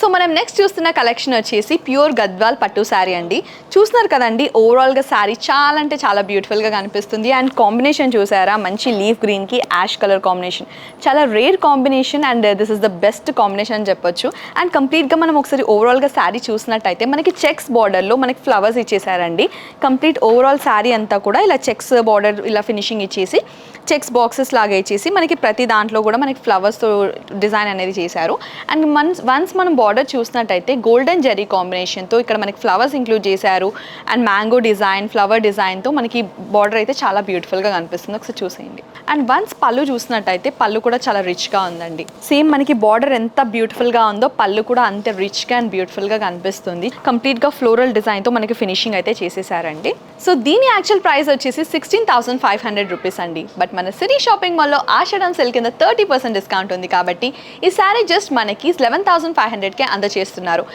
So మనం next చూస్తున్న collection వచ్చేసి ప్యూర్ గద్వాల్ పట్టు శారీ అండి. చూస్తున్నారు కదండి ఓవరాల్గా శారీ చాలా అంటే చాలా బ్యూటిఫుల్గా కనిపిస్తుంది. అండ్ కాంబినేషన్ చూసారా మంచి లీఫ్ గ్రీన్కి యాష్ కలర్ కాంబినేషన్ చాలా rare combination and this is the best combination అని చెప్పొచ్చు. అండ్ కంప్లీట్గా మనం ఒకసారి ఓవరాల్గా శారీ చూసినట్టయితే మనకి చెక్స్ బార్డర్లో మనకి ఫ్లవర్స్ ఇచ్చేసారండి. కంప్లీట్ ఓవరాల్ శారీ అంతా కూడా ఇలా చెక్స్ బార్డర్ ఇలా ఫినిషింగ్ ఇచ్చేసి చెక్స్ బాక్సెస్ లాగా ఇచ్చేసి మనకి ప్రతి దాంట్లో కూడా మనకి ఫ్లవర్స్తో డిజైన్ అనేది చేశారు. అండ్ మన్స్ వన్స్ మనం బార్డర్ చూసినట్టయితే గోల్డెన్ జెరీ కాంబినేషన్తో ఇక్కడ మనకి ఫ్లవర్స్ ఇంక్లూడ్ చేశారు. అండ్ మ్యాంగో డిజైన్ ఫ్లవర్ డిజైన్తో మనకి బార్డర్ అయితే చాలా బ్యూటిఫుల్గా కనిపిస్తుంది. ఒకసారి చూసేయండి. అండ్ వన్స్ పళ్ళు చూసినట్టయితే పళ్ళు కూడా చాలా రిచ్గా ఉందండి. సేమ్ మనకి బార్డర్ ఎంత బ్యూటిఫుల్గా ఉందో పళ్ళు కూడా అంతే రిచ్గా అండ్ బ్యూటిఫుల్గా కనిపిస్తుంది. కంప్లీట్గా ఫ్లోరల్ డిజైన్తో మనకి ఫినిషింగ్ అయితే చేసేసారండి. సో దీని యాక్చువల్ ప్రైస్ వచ్చేసి sixteen thousand five hundred rupees అండి. బట్ మన సిరీ షాపింగ్ మాల్లో ఆషాఢం సెల్ కింద థర్టీ పర్సెంట్ డిస్కౌంట్ ఉంది కాబట్టి ఈ శారీ జస్ట్ మనకి లెవెన్ థౌసండ్ ఫైవ్ హండ్రెడ్ అందజేస్తున్నారు